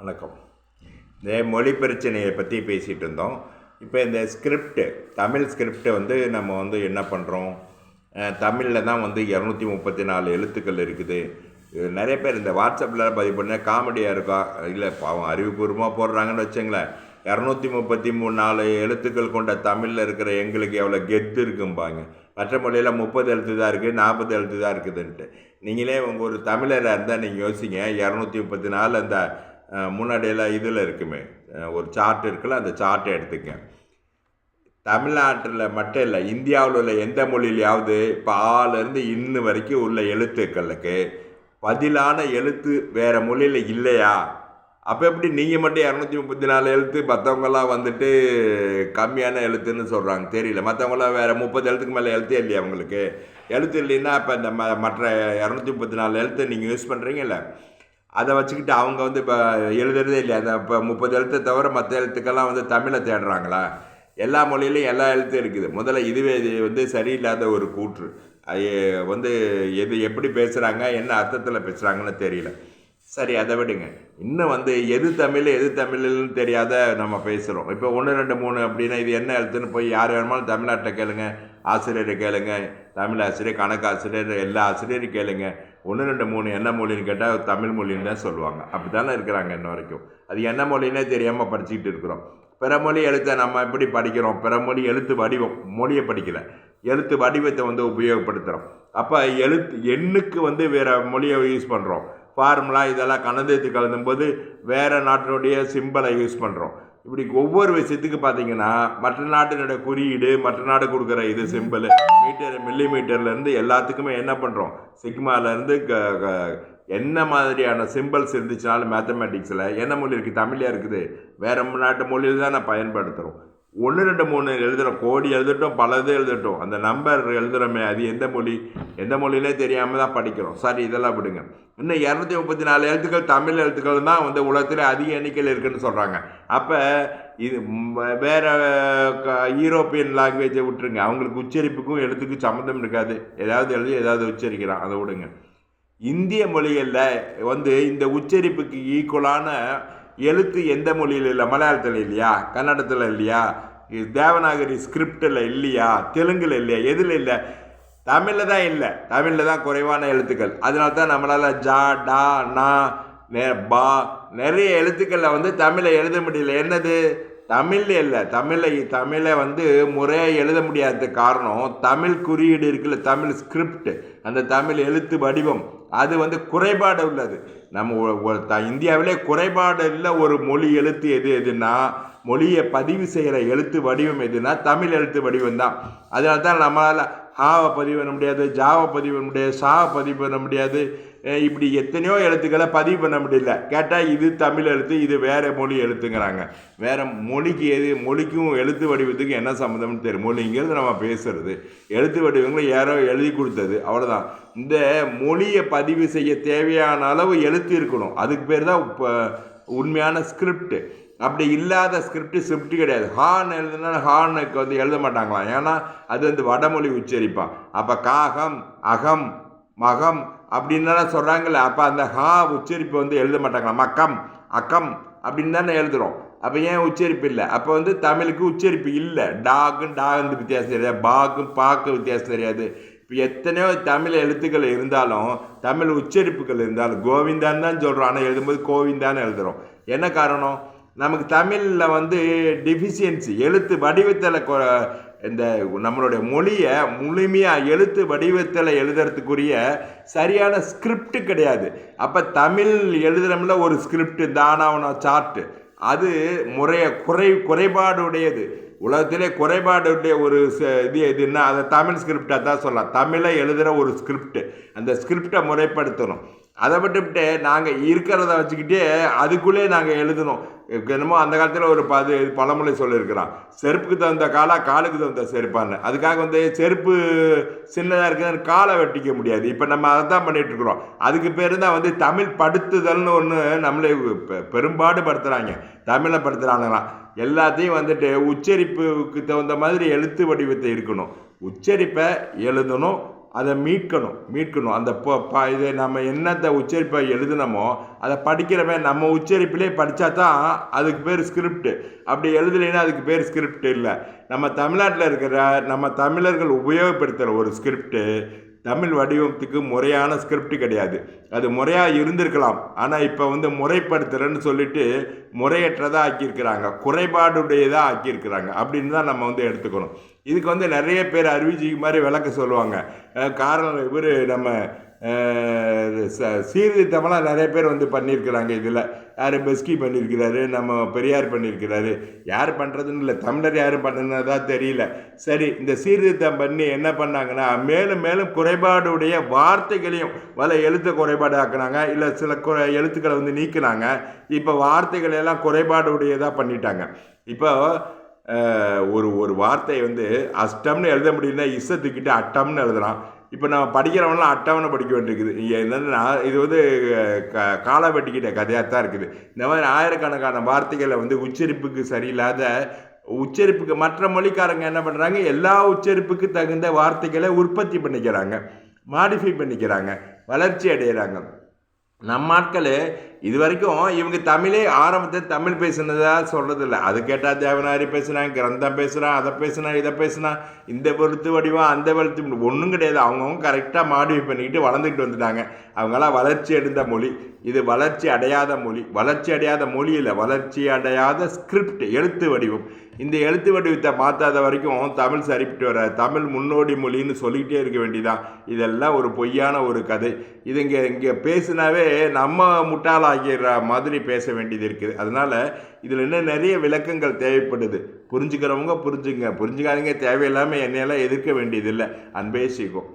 வணக்கம். இந்த மொழி பிரச்சனையை பற்றி பேசிகிட்டு இருந்தோம். இப்போ இந்த ஸ்கிரிப்டு தமிழ் ஸ்கிரிப்டை வந்து நம்ம வந்து என்ன பண்ணுறோம் தமிழில் தான் வந்து இரநூத்தி முப்பத்தி நாலு எழுத்துக்கள் இருக்குது. நிறைய பேர் இந்த வாட்ஸ்அப்பில் பதிவு பண்ண காமெடியாக இருக்கா? இல்லை பாவம் அறிவுபூர்வமாக போடுறாங்கன்னு வச்சுங்களேன். இரநூத்தி முப்பத்தி மூணு நாலு எழுத்துக்கள் கொண்ட தமிழில் இருக்கிற எங்களுக்கு எவ்வளோ கெத்து இருக்கும்பாங்க மற்ற மொழியில் முப்பது எழுத்து தான் இருக்குது நாற்பது எழுத்து தான் இருக்குதுன்ட்டு. நீங்களே உங்கள் ஒரு தமிழராக இருந்தால் நீங்கள் யோசிங்க இரநூத்தி முப்பத்தி நாலு அந்த முன்னாடியெல்லாம் இதில் இருக்குமே. ஒரு சார்ட் இருக்குல்ல அந்த சார்ட்டை எடுத்துக்க தமிழ்நாட்டில் மட்டும் இல்லை இந்தியாவில் உள்ள எந்த மொழியிலையாவது இப்போ ஆலேருந்து இன்னு வரைக்கும் உள்ள எழுத்துக்களுக்கு பதிலான எழுத்து வேறு மொழியில் இல்லையா? அப்போ எப்படி நீங்கள் மட்டும் இரநூத்தி முப்பத்தி நாலு எழுத்து மற்றவங்களாம் வந்துட்டு கம்மியான எழுத்துன்னு சொல்கிறாங்க தெரியல. மற்றவங்களாம் வேறு முப்பது எழுத்துக்கு மேலே எழுத்தே இல்லையா அவங்களுக்கு எழுத்து இல்லைன்னா இப்போ இந்த ம மற்ற இரநூத்தி முப்பத்தி நாலு எழுத்து நீங்கள் யூஸ் பண்ணுறீங்கல்ல அதை வச்சுக்கிட்டு அவங்க வந்து இப்போ எழுதுறதே இல்லையா? அந்த இப்போ முப்பது எழுத்தை தவிர மற்ற எழுத்துக்கெல்லாம் வந்து தமிழை தேடுறாங்களா? எல்லா மொழியிலையும் எல்லா எழுத்தும் இருக்குது. முதல்ல இதுவே இது வந்து சரியில்லாத ஒரு கூற்று. அது வந்து எது எப்படி பேசுகிறாங்க என்ன அர்த்தத்தில் பேசுகிறாங்கன்னு தெரியல. சரி அதை விடுங்க. இன்னும் வந்து எது தமிழ் எது தமிழ்னு தெரியாத நம்ம பேசுகிறோம் இப்போ ஒன்று ரெண்டு மூணு அப்படின்னா இது என்ன எழுத்துன்னு போய் யார் வேணுமாலும் தமிழ்நாட்டில் கேளுங்க ஆசிரியரை கேளுங்க தமிழ் ஆசிரியர் கணக்கு ஆசிரியர் எல்லா ஆசிரியரும் கேளுங்க. ஒன்று ரெண்டு மூணு என்ன மொழின்னு கேட்டால் தமிழ் மொழின்னு தான் சொல்லுவாங்க. அப்படி தானே இருக்கிறாங்க இன்ன வரைக்கும். அது என்ன மொழின்னே தெரியாமல் படிச்சுக்கிட்டு இருக்கிறோம். பிற மொழி எழுத்தை நம்ம எப்படி படிக்கிறோம்? பிற மொழி எழுத்து வடிவம் மொழியை படிக்கல. எழுத்து வடிவத்தை வந்து உபயோகப்படுத்துகிறோம் அப்போ எழுத்து எண்ணுக்கு வந்து வேறு மொழியை யூஸ் பண்ணுறோம் ஃபார்முலா இதெல்லாம் கலந்து கலந்தும்போது வேறு நாட்டினுடைய சிம்பலை யூஸ் பண்ணுறோம் இப்படி ஒவ்வொரு விஷயத்துக்கு பார்த்தீங்கன்னா மற்ற நாட்டினுடைய குறியீடு மற்ற நாடு கொடுக்குற இது சிம்பிள் மீட்டர் மில்லி மீட்டர்லேருந்து எல்லாத்துக்குமே என்ன பண்ணுறோம் சிக்மாலேருந்து க க- என்ன மாதிரியான சிம்பிள்ஸ் இருந்துச்சுனாலும் மேத்தமேட்டிக்ஸில் என்ன மொழி இருக்குது தமிழே இருக்குது? வேறு நாட்டு மொழியில் தான் நான் பயன்படுத்துகிறோம் ஒன்று ரெண்டு மூணு எழுதுகிறோம் கோடி எழுதட்டும் பல இது எழுதட்டும். அந்த நம்பர் எழுதுகிறோமே அது எந்த மொழி? எந்த மொழியிலே தெரியாமல் தான் படிக்கிறோம். சரி இதெல்லாம் விடுங்க. இன்னும் இரநூத்தி முப்பத்தி நாலு எழுத்துக்கள் தமிழ் எழுத்துக்கள் தான் வந்து உலகத்தில் அதிக எண்ணிக்கையில் இருக்குதுன்னு சொல்கிறாங்க அப்போ இது வேறு வேற க- யூரோப்பியன் லாங்குவேஜை விட்டுருங்க. அவங்களுக்கு உச்சரிப்புக்கும் எழுத்துக்கும் சம்மந்தம் இருக்காது. ஏதாவது எழுதி ஏதாவது உச்சரிக்கிறான். அதை விடுங்க. இந்திய மொழிகளில் வந்து இந்த உச்சரிப்புக்கு ஈக்குவலான எழுத்து எந்த மொழியில் இல்லை? மலையாளத்தில் இல்லையா? கன்னடத்தில் இல்லையா? இது தேவநாகரி ஸ்கிரிப்டில் இல்லையா? தெலுங்கில் இல்லையா? எதில் இல்லை? தமிழில் தான் இல்லை. தமிழில் தான் குறைவான எழுத்துக்கள். அதனால தான் நம்மளால் ஜா டா நா நெ பா நிறைய எழுத்துக்களில் வந்து தமிழை எழுத முடியல. என்னது? தமிழில் இல்லை. தமிழை தமிழை வந்து முறையாக எழுத முடியாத காரணம் தமிழ் குறியீடு இருக்குல்ல? தமிழ் ஸ்கிரிப்ட் அந்த தமிழ் எழுத்து வடிவம். அது வந்து குறைபாடு உள்ளது. நம்ம த- இந்தியாவிலே குறைபாடு இல்லை ஒரு மொழி எழுத்து எது எதுன்னா மொழியை பதிவு செய்கிற எழுத்து வடிவம் எதுனா தமிழ் எழுத்து வடிவம் தான். அதனால தான் நம்மளால் ஹாவை பதிவு பண்ண முடியாது ஜாவை பதிவு பண்ண முடியாது சாவை பதிவு பண்ண முடியாது. இப்படி எத்தனையோ எழுத்துக்களை பதிவு பண்ண முடியல. கேட்டால் இது தமிழ் எழுத்து இது வேறு மொழி எழுத்துங்கிறாங்க. வேறு மொழிக்கு எது மொழிக்கும் எழுத்து வடிவத்துக்கும் என்ன சம்மந்தம்னு தெரியும் மொழிங்கிறது நம்ம பேசுறது. எழுத்து வடிவங்களை யாரோ எழுதி கொடுத்தது. அவ்வளோதான் இந்த மொழியை பதிவு செய்ய தேவையான அளவு எழுத்து இருக்கணும். அதுக்கு பேர் தான் இப்போ உண்மையான ஸ்கிரிப்ட் அப்படி இல்லாத ஸ்கிரிப்ட் ஸ்கிரிப்ட் கிடையாது. ஹான் எழுதுனா ஹானுக்கு வந்து எழுத மாட்டாங்களாம். ஏன்னா அது வந்து வடமொழி உச்சரிப்பான் அப்போ காகம் அகம் மகம் அப்படின்னு சொல்கிறாங்கல்ல அப்போ அந்த ஹா உச்சரிப்பு வந்து எழுத மாட்டாங்களா மக்கம் அக்கம் அப்படின்னு தானே எழுதுகிறோம் அப்போ ஏன் உச்சரிப்பு இல்லை? அப்போ வந்து தமிழுக்கு உச்சரிப்பு இல்லை. டாகும் வந்து வித்தியாசம் தெரியாது. பாக்கும் பாக்கு வித்தியாசம் தெரியாது. இப்போ எத்தனையோ தமிழ் எழுத்துக்கள் இருந்தாலும் தமிழ் உச்சரிப்புகள் இருந்தாலும் கோவிந்தான்னு தான் சொல்கிறோம் ஆனால் எழுதும்போது கோவிந்தான்னு எழுதுகிறோம் என்ன காரணம்? நமக்கு தமிழில் வந்து டிஃபிஷியன்சி எழுத்து வடிவத்தில் கொ- இந்த நம்மளுடைய மொழியை முழுமையாக எழுத்து வடிவத்தில் எழுதுறதுக்குரிய சரியான ஸ்கிரிப்ட் கிடையாது. அப்போ தமிழ் எழுதுறோம்ல ஒரு ஸ்கிரிப்ட் தானாவனா சார்ட்டு அது முறைய குறை குறைபாடுடையது. உலகத்திலே குறைபாடுடைய ஒரு ச- இது எதுன்னா அதை தமிழ் ஸ்கிரிப்டாக தான் சொல்லலாம். தமிழை எழுதுகிற ஒரு ஸ்கிரிப்ட் அந்த ஸ்கிரிப்டை முறைப்படுத்தணும். அதை விட்டுவிட்டு நாங்கள் இருக்கிறத வச்சுக்கிட்டே அதுக்குள்ளே நாங்கள் எழுதணும். என்னமோ அந்த காலத்தில் ஒரு பது பழமொழி சொல்லியிருக்கிறான். செருப்புக்கு தகுந்த காலா காலுக்கு தகுந்த செருப்பான்னு. அதுக்காக வந்து செருப்பு சின்னதாக இருக்குதுன்னு காலை வெட்டிக்க முடியாது. இப்போ நம்ம அதை தான் பண்ணிகிட்ருக்குறோம் இருக்கிறோம். அதுக்கு பேர் தான் வந்து தமிழ் படுத்துதல்னு ஒன்று நம்மளே பெ- பெரும்பாடு படுத்துகிறாங்க தமிழை படுத்துகிறாங்களாம் எல்லாத்தையும் வந்துட்டு உச்சரிப்புக்கு தகுந்த மாதிரி எழுத்து வடிவத்தை இருக்கணும். உச்சரிப்பை எழுதணும். அதை மீட்கணும் மீட்கணும். அந்த ப ப இதை நம்ம என்னத்தை உச்சரிப்பை எழுதினோமோ அதை படிக்கிறவன் நம்ம உச்சரிப்பிலே படித்தா தான் அதுக்கு பேர் ஸ்கிரிப்ட் அப்படி எழுதலைன்னா அதுக்கு பேர் ஸ்கிரிப்ட் இல்லை. நம்ம தமிழ்நாட்டில் இருக்கிற நம்ம தமிழர்கள் உபயோகப்படுத்துகிற ஒரு ஸ்கிரிப்டு தமிழ் வடிவத்துக்கு முறையான ஸ்கிரிப்ட் கிடையாது. அது முறையாக இருந்திருக்கலாம். ஆனால் இப்போ வந்து முறைப்படுத்துகிறேன்னு சொல்லிட்டு முறையற்றதாக ஆக்கியிருக்கிறாங்க. குறைபாடுடையதாக ஆக்கியிருக்கிறாங்க. அப்படின்னு தான் நம்ம வந்து எடுத்துக்கணும். இதுக்கு வந்து நிறைய பேர் அறிவிஜிக்கு மாதிரி விளக்க சொல்லுவாங்க. காரணம் இவர் நம்ம சீர்திருத்தமெல்லாம் நிறைய பேர் வந்து பண்ணியிருக்கிறாங்க இதில். யார் பெஸ்கி பண்ணியிருக்கிறாரு நம்ம பெரியார் பண்ணியிருக்கிறாரு. யார் பண்ணுறதுன்னு இல்லை தமிழர் யாரும் பண்ணுனதா தெரியல. சரி இந்த சீர்திருத்தம் பண்ணி என்ன பண்ணாங்கன்னா மேலும் மேலும் குறைபாடுடைய வார்த்தைகளையும் வல எழுத்து குறைபாடு ஆக்குனாங்க இல்லை சில குறை எழுத்துக்களை வந்து நீக்குனாங்க. இப்போ வார்த்தைகளை எல்லாம் குறைபாடு உடையதாக பண்ணிட்டாங்க. இப்போ ஒரு ஒரு வார்த்தையை வந்து அஷ்டம்னு எழுத முடியும்னா இசத்துக்கிட்ட அட்டம்னு எழுதலாம். இப்போ நம்ம படிக்கிறவங்களாம் அட்டவணை படிக்க வேண்டியிருக்குது. இங்கே என்னன்னா இது வந்து க காலை வெட்டிக்கிட்ட கதையாக தான் இருக்குது. இந்த மாதிரி ஆயிரக்கணக்கான வார்த்தைகளை வந்து உச்சரிப்புக்கு சரியில்லாத உச்சரிப்புக்கு மற்ற மொழிக்காரங்க என்ன பண்ணுறாங்க எல்லா உச்சரிப்புக்கு தகுந்த வார்த்தைகளை உற்பத்தி பண்ணிக்கிறாங்க. மாடிஃபை பண்ணிக்கிறாங்க. வளர்ச்சி அடைகிறாங்க நம்ம ஆட்கள் இது வரைக்கும் இவங்க தமிழே ஆரம்பத்தில் தமிழ் பேசுனதா சொல்கிறது இல்லை அது கேட்டால் தேவனாரி பேசுகிறான் கிரந்தம் பேசுகிறான் அதை பேசுனா இதை பேசுனா இந்த வெளுத்து வடிவம் அந்த வெளுத்து ஒன்றும் கிடையாது. அவங்கவுங்க கரெக்டாக மாடிஃபை பண்ணிக்கிட்டு வளர்ந்துக்கிட்டு வந்துட்டாங்க. அவங்களாம் வளர்ச்சி அடைந்த மொழி. இது வளர்ச்சி அடையாத மொழி. வளர்ச்சி அடையாத மொழி இல்லை வளர்ச்சி அடையாத ஸ்கிரிப்ட் எழுத்து வடிவம். இந்த எழுத்து வடிவத்தை மாற்றாத வரைக்கும் தமிழ் சரிப்பட்டு வர தமிழ் முன்னோடி மொழின்னு சொல்லிக்கிட்டே இருக்க வேண்டியதான் இதெல்லாம் ஒரு பொய்யான ஒரு கதை. இது இங்கே இங்கே பேசினாவே நம்ம ஆகிற மாதிரி பேச வேண்டியது இருக்குது. அதனால் இதில் இன்னும் நிறைய விளக்கங்கள் தேவைப்படுது. புரிஞ்சுக்கிறவங்க புரிஞ்சுங்க. புரிஞ்சுக்காதீங்க. தேவையில்லாமல் என்னையெல்லாம் எதிர்க்க வேண்டியதில்லை. அன்பே சீக்கும்